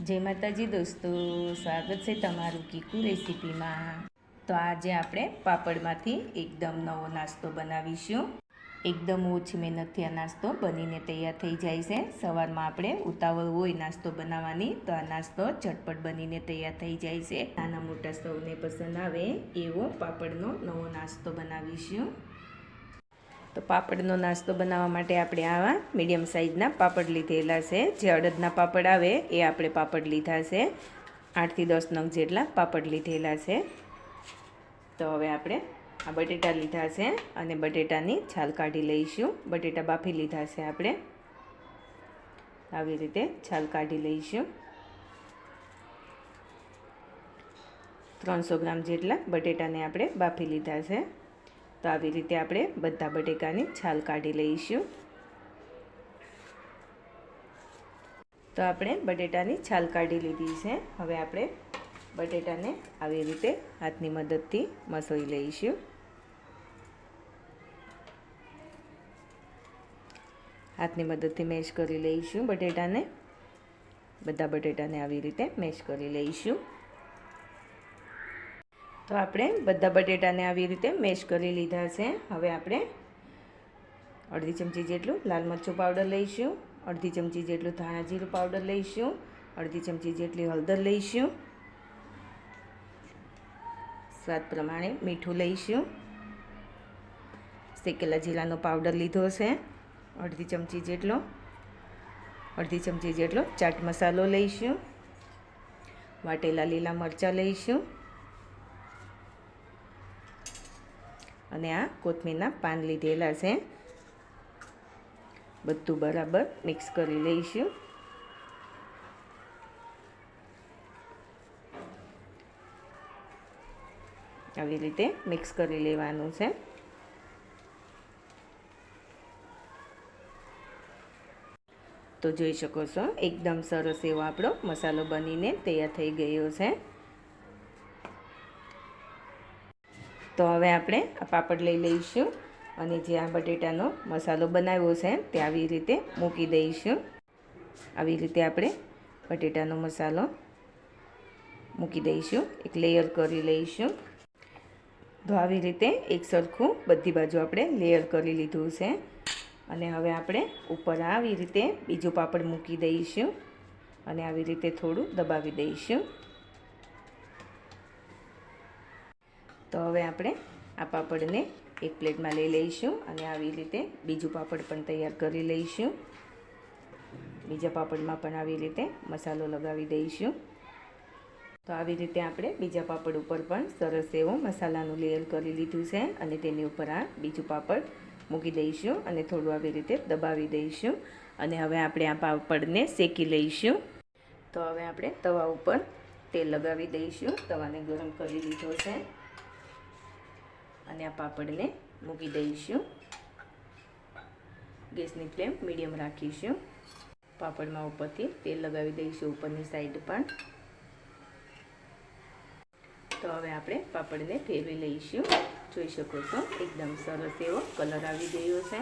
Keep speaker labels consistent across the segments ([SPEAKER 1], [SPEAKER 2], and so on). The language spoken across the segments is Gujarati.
[SPEAKER 1] જય માતાજી દોસ્તો, સ્વાગત છે તમારું કીકુ રેસીપીમાં. તો આજે આપણે પાપડમાંથી એકદમ નવો નાસ્તો બનાવીશું. એકદમ ઓછી મહેનતથી આ નાસ્તો બનીને તૈયાર થઈ જાય છે. સવારમાં આપણે ઉતાવળ હોય નાસ્તો બનાવવાની, તો આ નાસ્તો ઝટપટ બનીને તૈયાર થઈ જાય છે. નાના મોટા સૌને પસંદ આવે એવો પાપડનો નવો નાસ્તો બનાવીશું. તો પાપડનો નાસ્તો બનાવવા માટે આપણે આવા મીડિયમ સાઇઝના પાપડ લીધેલા છે. જે અડદના પાપડ આવે એ આપણે પાપડ લીધા છે. આઠથી દસ નંગ જેટલા પાપડ લીધેલા છે. તો હવે આપણે આ બટેટા લીધા છે અને બટેટાની છાલ કાઢી લઈશું. બટેટા બાફી લીધા છે આપણે. આવી રીતે છાલ કાઢી લઈશું. ત્રણસો ગ્રામ જેટલા બટેટાને આપણે બાફી લીધા છે. તો આવી રીતે આપણે બધા બટેકાની છાલ કાઢી લઈશું. તો આપણે બટેટાની છાલ કાઢી લીધી છે. હવે આપણે બટેટાને આવી રીતે હાથની મદદથી મસોઈ લઈશું. હાથની મદદથી મેશ કરી લઈશું બટેટાને. બધા બટેટાને આવી રીતે મેશ કરી લઈશું. તો આપણે બધા બટેટાને આવી રીતે મેશ કરી લીધા છે. હવે આપણે અડધી ચમચી જેટલું લાલ મરચું પાવડર લઈશું, અડધી ચમચી જેટલું ધાણા જીરું પાવડર લઈશું, અડધી ચમચી જેટલી હળદર લઈશું. સ્વાદ પ્રમાણે મીઠું લઈશું. શેકેલા જીરાનો પાવડર લીધો છે, અડધી ચમચી જેટલો, અડધી ચમચી જેટલો ચાટ મસાલો લઈશું. વાટેલા લીલા મરચાં લઈશું. અને આ કોથમીરના પાન લીધેલા છે. બધું બરાબર મિક્સ કરી લઈશું. આવી રીતે મિક્સ કરી લેવાનું છે. તો જોઈ શકો છો, એકદમ સરસ એવો આપણો મસાલો બનીને તૈયાર થઈ ગયો છે. તો હવે આપણે પાપડ લઈ લઈશું અને જે આ બટેટાનો મસાલો બનાવ્યો છે તે આવી રીતે મૂકી દઈશું. આવી રીતે આપણે બટેટાનો મસાલો મૂકી દઈશું, એક લેયર કરી લઈશું. તો આવી રીતે એક સરખું બધી બાજુ આપણે લેયર કરી લીધું છે. અને હવે આપણે ઉપર આવી રીતે બીજું પાપડ મૂકી દઈશું અને આવી રીતે થોડું દબાવી દઈશું. તો હવે આપણે આ પાપડને એક પ્લેટમાં લઈ લઈશું અને આવી રીતે બીજું પાપડ પણ તૈયાર કરી લઈશું. બીજા પાપડમાં પણ આવી રીતે મસાલો લગાવી દઈશું. તો આવી રીતે આપણે બીજા પાપડ ઉપર પણ સરસ એવો મસાલાનું લેયર કરી લીધું છે અને તેની ઉપર આ બીજું પાપડ મૂકી દઈશું અને થોડું આવી રીતે દબાવી દઈશું. અને હવે આપણે આ પાપડને શેકી લઈશું. તો હવે આપણે તવા ઉપર તેલ લગાવી દઈશું. તવાને ગરમ કરી લીધો છે. અને આ પાપડને મૂકી દઈશું. ગેસની ફ્લેમ મીડિયમ રાખીશું. પાપડમાં ઉપરથી તેલ લગાવી દઈશું, ઉપરની સાઈડ પણ. તો હવે આપણે પાપડને ફેરવી લઈશું. જોઈ શકો છો, એકદમ સરસ એવો કલર આવી ગયો છે.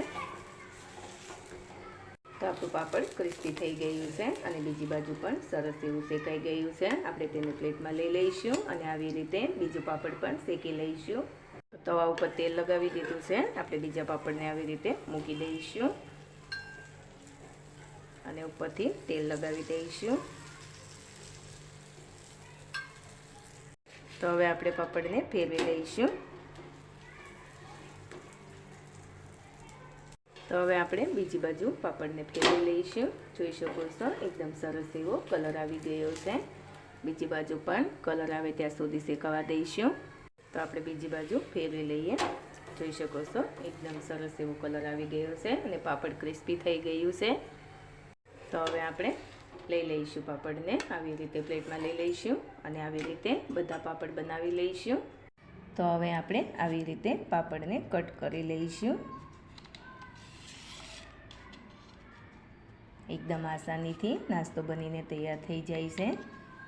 [SPEAKER 1] તો આપણું પાપડ ક્રિસ્પી થઈ ગયું છે અને બીજી બાજુ પણ સરસ એવું શેકાઈ ગયું છે. આપણે તેને પ્લેટમાં લઈ લઈશું અને આવી રીતે બીજું પાપડ પણ શેકી લઈશું. તવા ઉપર તેલ લગાવી દીધું છે. આપણે બીજા પાપડને આવી રીતે મૂકી દઈશું. અને ઉપરથી તેલ લગાવી દઈશું. તો હવે આપણે પાપડને ફેરવી લઈશું. તો હવે આપણે બીજી બાજુ પાપડને ફેરવી લઈશું. જોઈ શકો છો, એકદમ સરસ એવો કલર આવી ગયો છે. બીજી બાજુ પણ કલર આવે ત્યાં સુધી શેકાવા દઈશું. તો આપણે બીજી બાજુ ફેરવી લઈએ. જોઈ શકો છો, એકદમ સરસ એવો કલર આવી ગયો છે અને પાપડ ક્રિસ્પી થઈ ગયું છે. તો હવે આપણે લઈ લઈશું પાપડને. આવી રીતે પ્લેટમાં લઈ લઈશું અને આવી રીતે બધા પાપડ બનાવી લઈશું. તો હવે આપણે આવી રીતે પાપડને કટ કરી લઈશું. એકદમ આસાનીથી નાસ્તો બનીને તૈયાર થઈ જાય છે.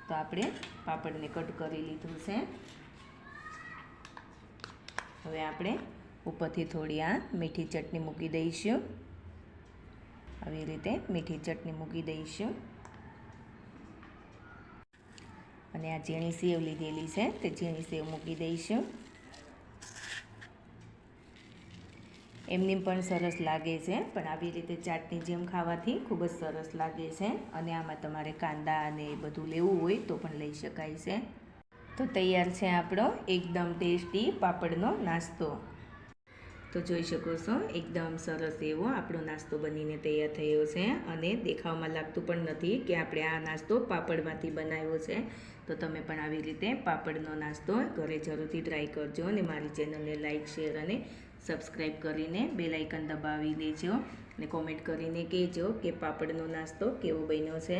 [SPEAKER 1] તો આપણે પાપડને કટ કરી લીધું છે. હવે આપણે ઉપરથી થોડી આ મીઠી ચટણી મૂકી દઈશું. આવી રીતે મીઠી ચટણી મૂકી દઈશું. અને આ ઝીણી સેવ લીધેલી છે તે ઝીણી સેવ મૂકી દઈશું. એમની પણ સરસ લાગે છે, પણ આવી રીતે ચાટની જેમ ખાવાથી ખૂબ જ સરસ લાગે છે. અને આમાં તમારે કાંદા અને એ બધું લેવું હોય તો પણ લઈ શકાય છે. તો તૈયાર છે આપણો એકદમ ટેસ્ટી પાપડનો નાસ્તો. તો જોઈ શકો છો, એકદમ સરસ એવો આપણો નાસ્તો બનીને તૈયાર થયો છે અને દેખાવમાં લાગતું પણ નથી કે આપણે આ નાસ્તો પાપડમાંથી બનાવ્યો છે. તો તમે પણ આવી રીતે પાપડનો નાસ્તો ઘરે જરૂરથી ટ્રાય કરજો અને મારી ચેનલને લાઇક શેર અને સબસ્ક્રાઈબ કરીને બેલાઇકન દબાવી દેજો અને કોમેન્ટ કરીને કહેજો કે પાપડનો નાસ્તો કેવો બન્યો છે.